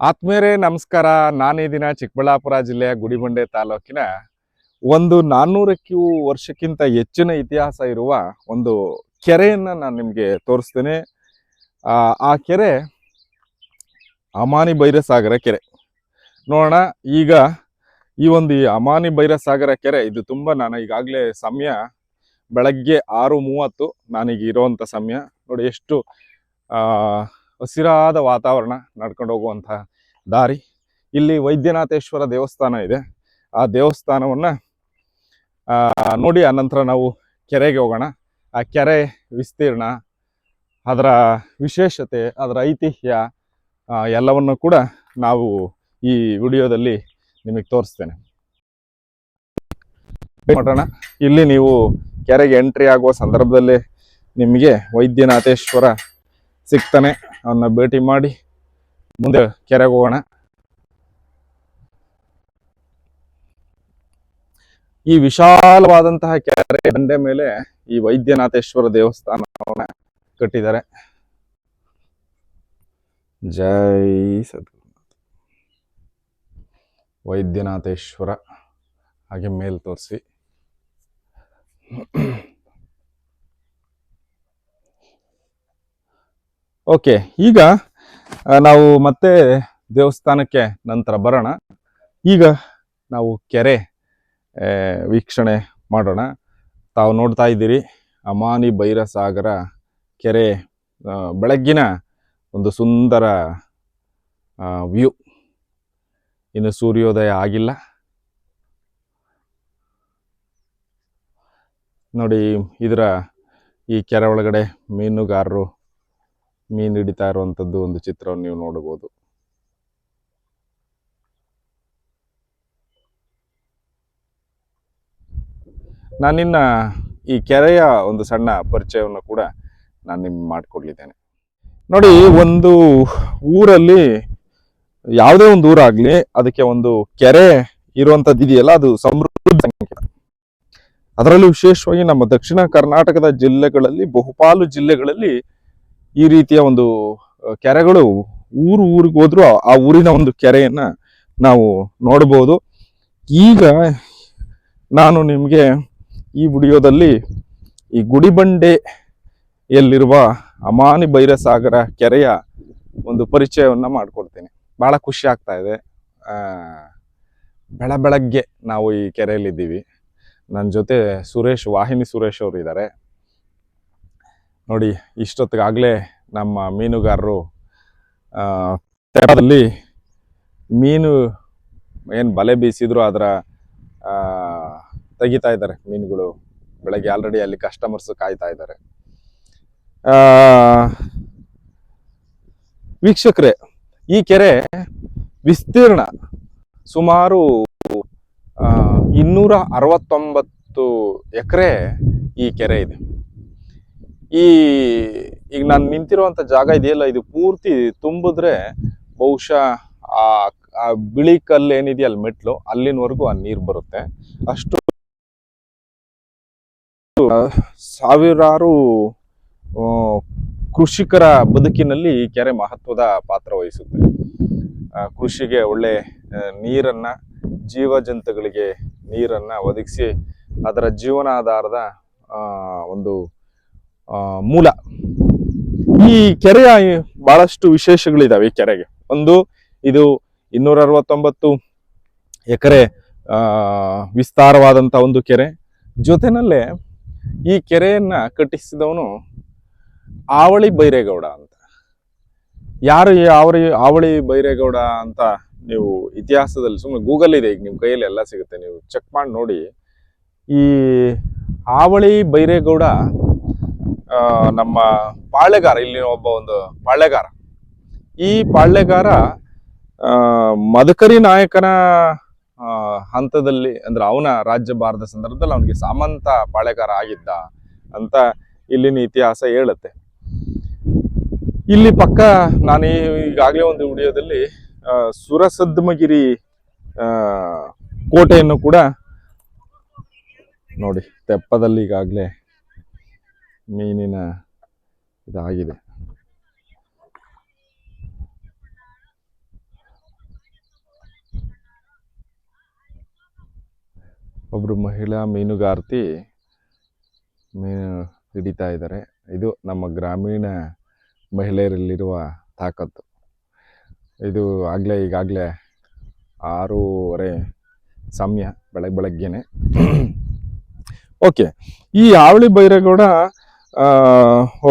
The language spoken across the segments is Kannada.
ಆತ್ಮೀಯರೇ ನಮಸ್ಕಾರ. ನಾನೇ ದಿನ ಚಿಕ್ಕಬಳ್ಳಾಪುರ ಜಿಲ್ಲೆಯ ಗುಡಿಬಂಡೆ ತಾಲೂಕಿನ ಒಂದು ನಾನ್ನೂರಕ್ಕೂ ವರ್ಷಕ್ಕಿಂತ ಹೆಚ್ಚಿನ ಇತಿಹಾಸ ಇರುವ ಒಂದು ಕೆರೆಯನ್ನು ನಾನು ನಿಮಗೆ ತೋರಿಸ್ತೇನೆ. ಆ, ಕೆರೆ ಅಮಾನಿ ಭೈರಸಾಗರ ಕೆರೆ. ನೋಡೋಣ ಈಗ ಈ ಒಂದು ಈ ಅಮಾನಿ ಭೈರಸಾಗರ ಕೆರೆ ಇದು ತುಂಬ ನಾನು ಈಗಾಗಲೇ ಸಮಯ ಬೆಳಗ್ಗೆ ಆರು ಮೂವತ್ತು ನಾನೀಗ ಇರೋವಂಥ ಸಮಯ. ನೋಡಿ ಎಷ್ಟು ಹಸಿರಾದ ವಾತಾವರಣ ನಡ್ಕೊಂಡು ಹೋಗುವಂತಹ ದಾರಿ. ಇಲ್ಲಿ ವೈದ್ಯನಾಥೇಶ್ವರ ದೇವಸ್ಥಾನ ಇದೆ. ಆ ದೇವಸ್ಥಾನವನ್ನು ನೋಡಿ ಆನಂತರ ನಾವು ಕೆರೆಗೆ ಹೋಗೋಣ. ಆ ಕೆರೆ ವಿಸ್ತೀರ್ಣ, ಅದರ ವಿಶೇಷತೆ, ಅದರ ಐತಿಹ್ಯ ಎಲ್ಲವನ್ನು ಕೂಡ ನಾವು ಈ ವಿಡಿಯೋದಲ್ಲಿ ನಿಮಗೆ ತೋರಿಸ್ತೇನೆ. ಮಾಡೋಣ. ಇಲ್ಲಿ ನೀವು ಕೆರೆಗೆ ಎಂಟ್ರಿ ಆಗುವ ಸಂದರ್ಭದಲ್ಲಿ ನಿಮಗೆ ವೈದ್ಯನಾಥೇಶ್ವರ ಸಿಗ್ತಾನೆ. ಅವನ್ನ ಭೇಟಿ ಮಾಡಿ ಮುಂದೆ ಕೆರೆಗೆ ಹೋಗೋಣ. ಈ ವಿಶಾಲವಾದಂತಹ ಕೆರೆ ದಂಡೆ ಮೇಲೆ ಈ ವೈದ್ಯನಾಥೇಶ್ವರ ದೇವಸ್ಥಾನವನ್ನ ಕಟ್ಟಿದ್ದಾರೆ. ಜೈ ಸದ್ ವೈದ್ಯನಾಥೇಶ್ವರ, ಹಾಗೆ ಮೇಲ್ ತೋರಿಸಿ. ಓಕೆ, ಈಗ ನಾವು ಮತ್ತೆ ದೇವಸ್ಥಾನಕ್ಕೆ ನಂತರ ಬರೋಣ. ಈಗ ನಾವು ಕೆರೆ ವೀಕ್ಷಣೆ ಮಾಡೋಣ. ತಾವು ನೋಡ್ತಾ ಇದ್ದೀರಿ, ಅಮಾನಿ ಭೈರಸಾಗರ ಕೆರೆ ಬೆಳಗ್ಗಿನ ಒಂದು ಸುಂದರ ವ್ಯೂ. ಇನ್ನು ಸೂರ್ಯೋದಯ ಆಗಿಲ್ಲ. ನೋಡಿ, ಇದರ ಈ ಕೆರೆ ಒಳಗಡೆ ಮೀನುಗಾರರು ಮೀನು ಹಿಡಿತಾ ಇರುವಂಥದ್ದು ಒಂದು ಚಿತ್ರವನ್ನು ನೀವು ನೋಡಬಹುದು. ನಾನಿನ್ನ ಈ ಕೆರೆಯ ಒಂದು ಸಣ್ಣ ಪರಿಚಯವನ್ನು ಕೂಡ ನಾನು ನಿಮ್ಗೆ ಮಾಡಿಕೊಡ್ಲಿದ್ದೇನೆ. ನೋಡಿ, ಒಂದು ಊರಲ್ಲಿ ಯಾವುದೇ ಒಂದು ಊರಾಗ್ಲಿ ಅದಕ್ಕೆ ಒಂದು ಕೆರೆ ಇರುವಂಥದ್ದು ಇದೆಯಲ್ಲ, ಅದು ಸಮೃದ್ಧ ಸಂಕೇತ. ಅದರಲ್ಲೂ ವಿಶೇಷವಾಗಿ ನಮ್ಮ ದಕ್ಷಿಣ ಕರ್ನಾಟಕದ ಜಿಲ್ಲೆಗಳಲ್ಲಿ, ಬಹುಪಾಲು ಜಿಲ್ಲೆಗಳಲ್ಲಿ ಈ ರೀತಿಯ ಒಂದು ಕೆರೆಗಳು ಊರು ಊರಿಗೆ ಹೋದ್ರು ಆ- ಊರಿನ ಒಂದು ಕೆರೆಯನ್ನ ನಾವು ನೋಡಬಹುದು ಈಗ ನಾನು ನಿಮಗೆ ಈ ವಿಡಿಯೋದಲ್ಲಿ ಈ ಗುಡಿಬಂಡೆ ಎಲ್ಲಿರುವ ಅಮಾನಿ ಭೈರಸಾಗರ ಕೆರೆಯ ಒಂದು ಪರಿಚಯವನ್ನು ಮಾಡಿಕೊಡ್ತೀನಿ. ಭಾಳ ಖುಷಿ ಆಗ್ತಾ ಇದೆ. ಬೆಳ ಬೆಳಗ್ಗೆ ನಾವು ಈ ಕೆರೆಯಲ್ಲಿದ್ದೀವಿ. ನನ್ನ ಜೊತೆ ಸುರೇಶ್, ವಾಹಿನಿ ಸುರೇಶ್ ಅವರು ಇದ್ದಾರೆ ನೋಡಿ, ಇಷ್ಟೊತ್ತಿಗಾಗಲೇ ನಮ್ಮ ಮೀನುಗಾರರು ತೆರದಲ್ಲಿ ಮೀನು ಏನು ಬಲೆ ಬೀಸಿದ್ರು ಅದರ ತೆಗಿತಾ ಇದ್ದಾರೆ ಮೀನುಗಳು. ಬೆಳಗ್ಗೆ ಆಲ್ರೆಡಿ ಅಲ್ಲಿ ಕಸ್ಟಮರ್ಸ್ ಕಾಯ್ತಾ ಇದ್ದಾರೆ. ವೀಕ್ಷಕರೇ, ಈ ಕೆರೆ ವಿಸ್ತೀರ್ಣ ಸುಮಾರು ಇನ್ನೂರ ಅರವತ್ತೊಂಬತ್ತು ಎಕರೆ ಈ ಕೆರೆ ಇದೆ. ಈ, ಈಗ ನಾನು ನಿಂತಿರುವಂತ ಜಾಗ ಇದೆಯಲ್ಲ, ಇದು ಪೂರ್ತಿ ತುಂಬಿದ್ರೆ ಬಹುಶಃ ಆ ಬಿಳಿ ಕಲ್ಲು ಏನಿದೆಯಲ್ಲ ಮೆಟ್ಲು, ಅಲ್ಲಿನವರೆಗೂ ಆ ನೀರು ಬರುತ್ತೆ. ಅಷ್ಟು ಸಾವಿರಾರು ಕೃಷಿಕರ ಬದುಕಿನಲ್ಲಿ ಈ ಕೆರೆ ಮಹತ್ವದ ಪಾತ್ರ ವಹಿಸುತ್ತೆ. ಕೃಷಿಗೆ ಒಳ್ಳೆ ನೀರನ್ನು ಜೀವ ಜಂತುಗಳಿಗೆ ನೀರನ್ನ ಒದಗಿಸಿ ಅದರ ಜೀವನಾಧಾರದ ಒಂದು ಮೂಲ. ಈ ಕೆರೆಯ ಬಹಳಷ್ಟು ವಿಶೇಷಗಳಿದಾವೆ ಈ ಕೆರೆಗೆ. ಒಂದು, ಇದು ಇನ್ನೂರ ಅರವತ್ತೊಂಬತ್ತು ಎಕರೆ ವಿಸ್ತಾರವಾದಂಥ ಒಂದು ಕೆರೆ. ಜೊತೆನಲ್ಲೇ ಈ ಕೆರೆಯನ್ನ ಕಟ್ಟಿಸಿದವನು ಆವಳಿ ಬೈರೇಗೌಡ ಅಂತ. ಯಾರು ಆವಳಿ ಆವಳಿ ಬೈರೇಗೌಡ ಅಂತ ನೀವು ಇತಿಹಾಸದಲ್ಲಿ ಸುಮ್ಮನೆ ಗೂಗಲ್ ಇದೆ, ಈಗ ನಿಮ್ಮ ಕೈಯಲ್ಲಿ ಎಲ್ಲ ಸಿಗುತ್ತೆ. ನೀವು ಚೆಕ್ ಮಾಡಿ ನೋಡಿ. ಈ ಆವಳಿ ಬೈರೇಗೌಡ ನಮ್ಮ ಪಾಳೆಗಾರ ಇಲ್ಲಿನ ಒಬ್ಬ ಒಂದು ಪಾಳೆಗಾರ ಈ ಪಾಳೆಗಾರ ಆ, ಮದಕರಿ ನಾಯಕನ ಹಂತದಲ್ಲಿ ಅಂದ್ರೆ ಅವನ ರಾಜ್ಯಭಾರದ ಸಂದರ್ಭದಲ್ಲಿ ಅವನಿಗೆ ಸಾಮಂತ ಪಾಳೆಗಾರ ಆಗಿದ್ದ ಅಂತ ಇಲ್ಲಿನ ಇತಿಹಾಸ ಹೇಳುತ್ತೆ. ಇಲ್ಲಿ ಪಕ್ಕ ನಾನು ಈಗಾಗಲೇ ಒಂದು ವಿಡಿಯೋದಲ್ಲಿ ಸುರಸದ್ಮಗಿರಿ ಕೋಟೆಯನ್ನು ಕೂಡ ನೋಡಿ ತೆಪ್ಪದಲ್ಲಿ ಈಗಾಗಲೇ ಮೀನಿನ ಇದಾಗಿದೆ. ಒಬ್ಬರು ಮಹಿಳಾ ಮೀನುಗಾರ್ತಿ ಮೀನು ಹಿಡಿತಾ ಇದ್ದಾರೆ. ಇದು ನಮ್ಮ ಗ್ರಾಮೀಣ ಮಹಿಳೆಯರಲ್ಲಿರುವ ತಾಕತ್ತು. ಇದು ಆಗಲೇ ಈಗಾಗಲೇ ಆರೂವರೆ ಸಮಯ ಬೆಳಗ್ಗೆ ಬೆಳಗ್ಗೆನೆ. ಓಕೆ ಈ ಆವಳಿ ಬೈರೇಗೌಡ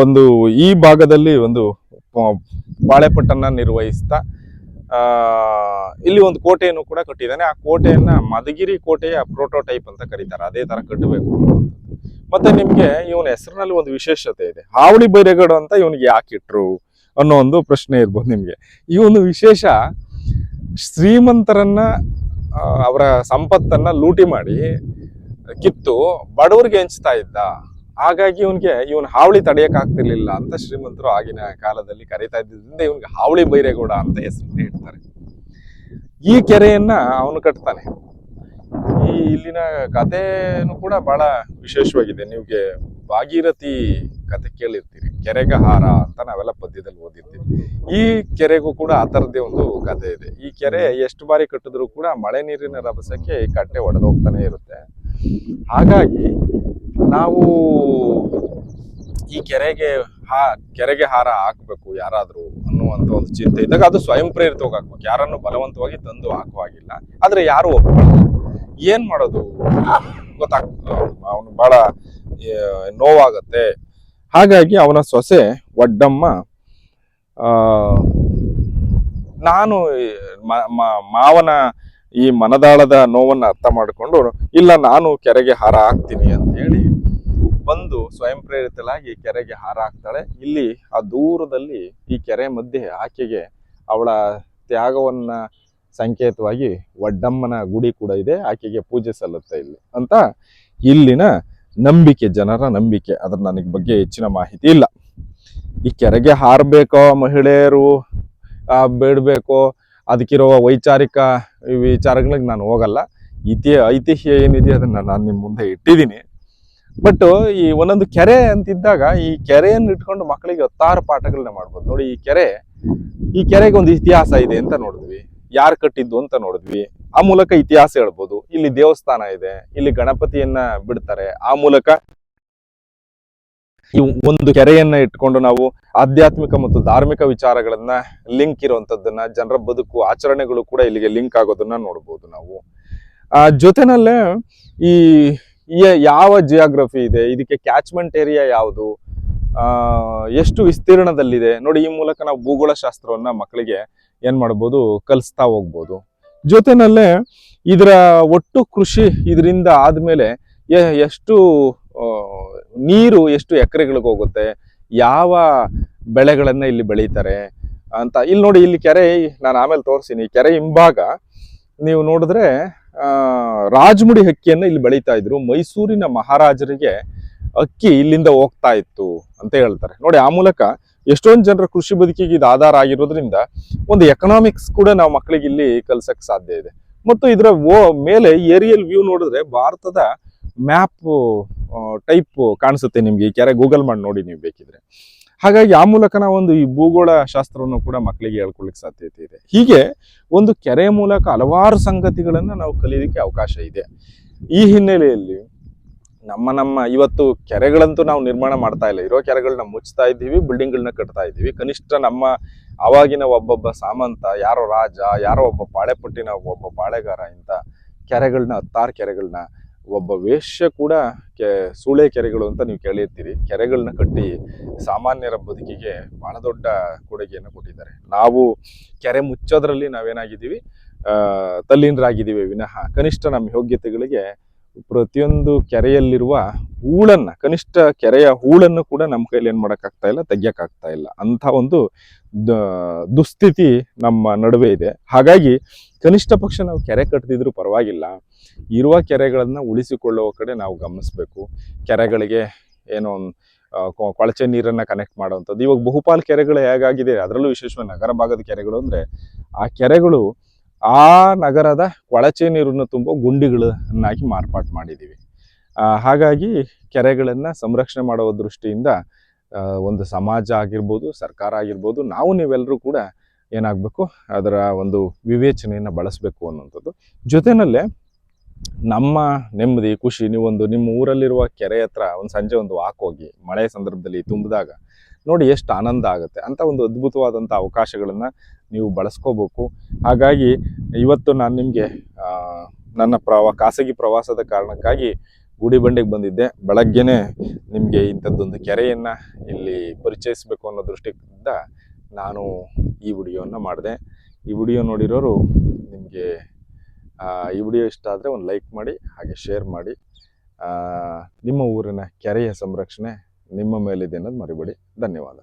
ಒಂದು ಈ ಭಾಗದಲ್ಲಿ ಒಂದು ಬಾಳೆಪಟ್ಟನ್ನು ನಿರ್ವಹಿಸ್ತಾ ಇಲ್ಲಿ ಒಂದು ಕೋಟೆಯನ್ನು ಕೂಡ ಕಟ್ಟಿದ್ದಾನೆ. ಆ ಕೋಟೆಯನ್ನ ಮಧುಗಿರಿ ಕೋಟೆಯ ಪ್ರೋಟೋಟೈಪ್ ಅಂತ ಕರೀತಾರೆ. ಅದೇ ತರ ಕಟ್ಟಬೇಕು. ಮತ್ತೆ ನಿಮ್ಗೆ ಇವನ ಹೆಸರಿನಲ್ಲಿ ಒಂದು ವಿಶೇಷತೆ ಇದೆ. ಹಾವಳಿ ಬೈರೇಗೌಡ ಅಂತ ಇವನಿಗೆ ಯಾಕೆ ಇಟ್ರು ಅನ್ನೋ ಒಂದು ಪ್ರಶ್ನೆ ಇರ್ಬೋದು ನಿಮ್ಗೆ. ಈ ಒಂದು ವಿಶೇಷ ಶ್ರೀಮಂತರನ್ನ ಅವರ ಸಂಪತ್ತನ್ನ ಲೂಟಿ ಮಾಡಿ ಕಿತ್ತು ಬಡವರಿಗೆ ಹಂಚ್ತಾ ಇದ್ದ. ಹಾಗಾಗಿ ಇವನ್ಗೆ ಇವನ್ ಹಾವಳಿ ತಡೆಯಕ್ ಆಗ್ತಿರ್ಲಿಲ್ಲ ಅಂತ ಶ್ರೀಮಂತರು ಆಗಿನ ಕಾಲದಲ್ಲಿ ಕರೀತಾ ಇದ್ದಿದ್ದರಿಂದ ಇವನ್ಗೆ ಹಾವಳಿ ಬೈರೇಗೌಡ ಅಂತ ಹೆಸರನ್ನ ಇಡ್ತಾರೆ. ಈ ಕೆರೆಯನ್ನ ಅವನು ಕಟ್ತಾನೆ. ಈ ಇಲ್ಲಿನ ಕಥೆನೂ ಕೂಡ ಬಹಳ ವಿಶೇಷವಾಗಿದೆ. ನಿಮಗೆ ಭಾಗೀರಥಿ ಕತೆ ಕೇಳಿರ್ತೀರಿ. ಕೆರೆಗಹಾರ ಅಂತ ನಾವೆಲ್ಲ ಪದ್ಯದಲ್ಲಿ ಓದಿರ್ತೀವಿ. ಈ ಕೆರೆಗೂ ಕೂಡ ಆ ಥರದ್ದೇ ಒಂದು ಕಥೆ ಇದೆ. ಈ ಕೆರೆ ಎಷ್ಟು ಬಾರಿ ಕಟ್ಟಿದ್ರು ಕೂಡ ಮಳೆ ನೀರಿನ ರಭಸಕ್ಕೆ ಕಟ್ಟೆ ಒಡೆದೋಗ್ತಾನೆ ಇರುತ್ತೆ. ಹಾಗಾಗಿ ನಾವು ಈ ಕೆರೆಗೆ ಹಾ, ಕೆರೆಗೆ ಹಾರ ಹಾಕಬೇಕು ಯಾರಾದರೂ ಅನ್ನುವಂಥ ಒಂದು ಚಿಂತೆ ಇದ್ದಾಗ ಅದು ಸ್ವಯಂ ಪ್ರೇರಿತವಾಗಿ ಹಾಕ್ಬೇಕು ಯಾರನ್ನು ಬಲವಂತವಾಗಿ ತಂದು ಹಾಕುವಾಗಿಲ್ಲ. ಆದರೆ ಯಾರು ಏನು ಮಾಡೋದು? ಗೊತ್ತಾಗ್ ಅವನು ಭಾಳ ನೋವಾಗತ್ತೆ. ಹಾಗಾಗಿ ಅವನ ಸೊಸೆ ಒಡ್ಡಮ್ಮ ನಾನು ಮಾವನ ಈ ಮನದಾಳದ ನೋವನ್ನು ಅರ್ಥ ಮಾಡಿಕೊಂಡು, ಇಲ್ಲ ನಾನು ಕೆರೆಗೆ ಹಾರ ಹಾಕ್ತೀನಿ ಅಂತ ಹೇಳಿ ಬಂದು ಸ್ವಯಂ ಪ್ರೇರಿತಳಾಗಿ ಕೆರೆಗೆ ಹಾರ ಹಾಕ್ತಾಳೆ. ಇಲ್ಲಿ ಆ ದೂರದಲ್ಲಿ ಈ ಕೆರೆ ಮಧ್ಯೆ ಆಕೆಗೆ ಅವಳ ತ್ಯಾಗವನ್ನ ಸಂಕೇತವಾಗಿ ಒಡ್ಡಮ್ಮನ ಗುಡಿ ಕೂಡ ಇದೆ, ಆಕೆಗೆ ಪೂಜೆ ಸಲ್ಲುತ್ತೆ ಇಲ್ಲಿ ಅಂತ ಇಲ್ಲಿನ ನಂಬಿಕೆ, ಜನರ ನಂಬಿಕೆ. ಅದ್ರ ನನಗೆ ಬಗ್ಗೆ ಹೆಚ್ಚಿನ ಮಾಹಿತಿ ಇಲ್ಲ. ಈ ಕೆರೆಗೆ ಹಾರಬೇಕೋ ಮಹಿಳೆಯರು ಬೇಡಬೇಕೋ ಅದಕ್ಕಿರೋ ವೈಚಾರಿಕ ವಿಚಾರಗಳಿಗೆ ನಾನು ಹೋಗಲ್ಲ. ಇತಿ ಐತಿಹ್ಯ ಏನಿದೆ ಅದನ್ನು ನಾನು ನಿಮ್ಮ ಮುಂದೆ ಇಟ್ಟಿದ್ದೀನಿ. ಬಟ್ ಈ ಒಂದೊಂದು ಕೆರೆ ಅಂತಿದ್ದಾಗ ಈ ಕೆರೆಯನ್ನು ಇಟ್ಕೊಂಡು ಮಕ್ಕಳಿಗೆ ಹತ್ತಾರು ಪಾಠಗಳನ್ನ ಮಾಡ್ಬೋದು. ನೋಡಿ, ಈ ಕೆರೆ, ಈ ಕೆರೆಗೆ ಒಂದು ಇತಿಹಾಸ ಇದೆ ಅಂತ ನೋಡಿದ್ವಿ. ಯಾರು ಕಟ್ಟಿದ್ದು ಅಂತ ನೋಡಿದ್ವಿ. ಆ ಮೂಲಕ ಇತಿಹಾಸ ಹೇಳ್ಬೋದು. ಇಲ್ಲಿ ದೇವಸ್ಥಾನ ಇದೆ. ಇಲ್ಲಿ ಗಣಪತಿಯನ್ನ ಬಿಡ್ತಾರೆ. ಆ ಮೂಲಕ ಈ ಒಂದು ಕೆರೆಯನ್ನ ಇಟ್ಕೊಂಡು ನಾವು ಆಧ್ಯಾತ್ಮಿಕ ಮತ್ತು ಧಾರ್ಮಿಕ ವಿಚಾರಗಳನ್ನ ಲಿಂಕ್ ಇರುವಂತದ್ದನ್ನ, ಜನರ ಬದುಕು, ಆಚರಣೆಗಳು ಕೂಡ ಇಲ್ಲಿಗೆ ಲಿಂಕ್ ಆಗೋದನ್ನ ನೋಡ್ಬೋದು ನಾವು. ಆ, ಜೊತೆನಲ್ಲೇ ಈ ಯಾವ ಜಿಯಾಗ್ರಫಿ ಇದೆ, ಇದಕ್ಕೆ ಕ್ಯಾಚ್ಮೆಂಟ್ ಏರಿಯಾ ಯಾವುದು ಎಷ್ಟು ವಿಸ್ತೀರ್ಣದಲ್ಲಿದೆ, ನೋಡಿ ಈ ಮೂಲಕ ನಾವು ಭೂಗೋಳ ಶಾಸ್ತ್ರವನ್ನ ಮಕ್ಕಳಿಗೆ ಏನ್ ಮಾಡ್ಬೋದು, ಕಲಿಸ್ತಾ ಹೋಗ್ಬೋದು. ಜೊತೆನಲ್ಲೇ ಇದರ ಒಟ್ಟು ಕೃಷಿ ಇದರಿಂದ ಆದ್ಮೇಲೆ ಎಷ್ಟು ನೀರು ಎಷ್ಟು ಎಕರೆಗಳಿಗೆ ಹೋಗುತ್ತೆ? ಯಾವ ಬೆಳೆಗಳನ್ನು ಇಲ್ಲಿ ಬೆಳೀತಾರೆ ಅಂತ. ಇಲ್ಲಿ ನೋಡಿ, ಇಲ್ಲಿ ಕೆರೆ, ನಾನು ಆಮೇಲೆ ತೋರಿಸ್ತೀನಿ. ಕೆರೆ ಹಿಂಭಾಗ ನೀವು ನೋಡಿದ್ರೆ ರಾಜಮುಡಿ ಅಕ್ಕಿಯನ್ನು ಇಲ್ಲಿ ಬೆಳೀತಾ ಇದ್ರು. ಮೈಸೂರಿನ ಮಹಾರಾಜರಿಗೆ ಅಕ್ಕಿ ಇಲ್ಲಿಂದ ಹೋಗ್ತಾ ಇತ್ತು ಅಂತ ಹೇಳ್ತಾರೆ. ನೋಡಿ, ಆ ಮೂಲಕ ಎಷ್ಟೊಂದು ಜನರ ಕೃಷಿ ಬದುಕಿಗೆ ಇದು ಆಧಾರ ಆಗಿರೋದ್ರಿಂದ ಒಂದು ಎಕನಾಮಿಕ್ಸ್ ಕೂಡ ನಾವು ಮಕ್ಕಳಿಗೆ ಇಲ್ಲಿ ಕಲ್ಸಕ್ ಸಾಧ್ಯ ಇದೆ. ಮತ್ತು ಇದರ ಮೇಲೆ ಏರಿಯಲ್ ವ್ಯೂ ನೋಡಿದ್ರೆ ಭಾರತದ ಮ್ಯಾಪ್ ಟೈಪ್ ಕಾಣಿಸುತ್ತೆ ನಿಮಗೆ. ಈ ಕೆರೆ ಗೂಗಲ್ ಮಾಡಿ ನೋಡಿ ನೀವು ಬೇಕಿದ್ರೆ. ಹಾಗಾಗಿ ಆ ಮೂಲಕ ಒಂದು ಈ ಭೂಗೋಳ ಶಾಸ್ತ್ರವನ್ನು ಕೂಡ ಮಕ್ಕಳಿಗೆ ಹೇಳ್ಕೊಳ್ಳಿಕ್ಕೆ ಸಾಧ್ಯತೆ ಇದೆ. ಹೀಗೆ ಒಂದು ಕೆರೆ ಮೂಲಕ ಹಲವಾರು ಸಂಗತಿಗಳನ್ನ ನಾವು ಕಲಿಯೋದಕ್ಕೆ ಅವಕಾಶ ಇದೆ. ಈ ಹಿನ್ನೆಲೆಯಲ್ಲಿ ನಮ್ಮ ನಮ್ಮ ಇವತ್ತು ಕೆರೆಗಳಂತೂ ನಾವು ನಿರ್ಮಾಣ ಮಾಡ್ತಾ ಇಲ್ಲ. ಇರೋ ಕೆರೆಗಳನ್ನ ಮುಚ್ತಾ ಇದ್ದೀವಿ ಬಿಲ್ಡಿಂಗ್ಗಳನ್ನ ಕಟ್ತಾ ಇದ್ದೀವಿ. ಕನಿಷ್ಠ ನಮ್ಮ ಅವಾಗಿನ ಒಬ್ಬೊಬ್ಬ ಸಾಮಂತ, ಯಾರೋ ರಾಜ, ಯಾರೋ ಒಬ್ಬ ಪಾಳೆಪಟ್ಟಿನ ಒಬ್ಬ ಪಾಳೆಗಾರ ಇಂಥ ಕೆರೆಗಳನ್ನ ಹತ್ತಾರು ಕೆರೆಗಳನ್ನ ಒಬ್ಬ ವೇಶ್ಯ ಕೂಡ ಕೆ, ಸೂಳೆ ಕೆರೆಗಳು ಅಂತ ನೀವು ಕೇಳಿರ್ತೀರಿ. ಕೆರೆಗಳನ್ನ ಕಟ್ಟಿ ಸಾಮಾನ್ಯರ ಬದುಕಿಗೆ ಬಹಳ ದೊಡ್ಡ ಕೊಡುಗೆಯನ್ನು ಕೊಟ್ಟಿದ್ದಾರೆ. ನಾವು ಕೆರೆ ಮುಚ್ಚೋದ್ರಲ್ಲಿ ನಾವೇನಾಗಿದ್ದೀವಿ? ತಲ್ಲೀನರಾಗಿದ್ದೀವಿ ವಿನಃ. ಕನಿಷ್ಠ ನಮ್ಮ ಯೋಗ್ಯತೆಗಳಿಗೆ ಪ್ರತಿಯೊಂದು ಕೆರೆಯಲ್ಲಿರುವ ಹೂಳನ್ನ, ಕನಿಷ್ಠ ಕೆರೆಯ ಹೂಳನ್ನು ಕೂಡ ನಮ್ಮ ಕೈಲಿ ಏನು ಮಾಡಕ್ಕಾಗ್ತಾ ಇಲ್ಲ ತೆಗಿಯೋಕ್ಕಾಗ್ತಾ ಇಲ್ಲ. ಅಂತ ಒಂದು ದುಸ್ಥಿತಿ ನಮ್ಮ ನಡುವೆ ಇದೆ. ಹಾಗಾಗಿ ಕನಿಷ್ಠ ಪಕ್ಷ ನಾವು ಕೆರೆ ಕಟ್ಟದಿದ್ರು ಪರವಾಗಿಲ್ಲ. ಇರುವ ಕೆರೆಗಳನ್ನು ಉಳಿಸಿಕೊಳ್ಳುವ ಕಡೆ ನಾವು ಗಮನಿಸಬೇಕು. ಕೆರೆಗಳಿಗೆ ಏನೋ ಕೊಳಚೆ ನೀರನ್ನ ಕನೆಕ್ಟ್ ಮಾಡುವಂಥದ್ದು. ಇವಾಗ ಬಹುಪಾಲು ಕೆರೆಗಳು ಹೇಗಾಗಿದೆ, ಅದರಲ್ಲೂ ವಿಶೇಷವಾಗಿ ನಗರ ಭಾಗದ ಕೆರೆಗಳು ಅಂದ್ರೆ, ಆ ಕೆರೆಗಳು ಆ ನಗರದ ಕೊಳಚೆ ನೀರನ್ನು ತುಂಬ ಗುಂಡಿಗಳನ್ನಾಗಿ ಮಾರ್ಪಾಟು ಮಾಡಿದ್ದೀವಿ ಹಾಗಾಗಿ ಕೆರೆಗಳನ್ನು ಸಂರಕ್ಷಣೆ ಮಾಡುವ ದೃಷ್ಟಿಯಿಂದ ಒಂದು ಸಮಾಜ ಆಗಿರ್ಬೋದು, ಸರ್ಕಾರ ಆಗಿರ್ಬೋದು, ನಾವು ನೀವೆಲ್ಲರೂ ಕೂಡ ಏನಾಗಬೇಕು, ಅದರ ಒಂದು ವಿವೇಚನೆಯನ್ನು ಬಳಸಬೇಕು ಅನ್ನುವಂಥದ್ದು. ಜೊತೆಯಲ್ಲೇ ನಮ್ಮ ನೆಮ್ಮದಿ, ಖುಷಿ ನೀವೊಂದು ನಿಮ್ಮ ಊರಲ್ಲಿರುವ ಕೆರೆ ಹತ್ರ ಒಂದು ಸಂಜೆ ಒಂದು ವಾಕ್ ಹೋಗಿ, ಮಳೆ ಸಂದರ್ಭದಲ್ಲಿ ತುಂಬಿದಾಗ, ನೋಡಿ ಎಷ್ಟು ಆನಂದ ಆಗುತ್ತೆ. ಅಂತ ಒಂದು ಅದ್ಭುತವಾದಂಥ ಅವಕಾಶಗಳನ್ನು ನೀವು ಬಳಸ್ಕೋಬೇಕು. ಹಾಗಾಗಿ, ಇವತ್ತು ನಾನು ನಿಮಗೆ ನನ್ನ ಪ್ರವಾ, ಖಾಸಗಿ ಪ್ರವಾಸದ ಕಾರಣಕ್ಕಾಗಿ ಗುಡಿಬಂಡೆಗೆ ಬಂದಿದ್ದೆ. ಬೆಳಗ್ಗೆನೆ ನಿಮಗೆ ಇಂಥದ್ದೊಂದು ಕೆರೆಯನ್ನು ಇಲ್ಲಿ ಪರಿಚಯಿಸಬೇಕು ಅನ್ನೋ ದೃಷ್ಟಿಯಿಂದ ನಾನು ಈ ವಿಡಿಯೋನ ಮಾಡಿದೆ. ಈ ವಿಡಿಯೋ ನೋಡಿರೋರು ನಿಮಗೆ ಈ ವಿಡಿಯೋ ಇಷ್ಟ ಆದರೆ ಒಂದು ಲೈಕ್ ಮಾಡಿ, ಹಾಗೆ ಶೇರ್ ಮಾಡಿ. ನಿಮ್ಮ ಊರಿನ ಕೆರೆಯ ಸಂರಕ್ಷಣೆ ನಿಮ್ಮ ಮೇಲಿದೆ ಅನ್ನೋದು ಮರಿಬೇಡಿ. ಧನ್ಯವಾದ.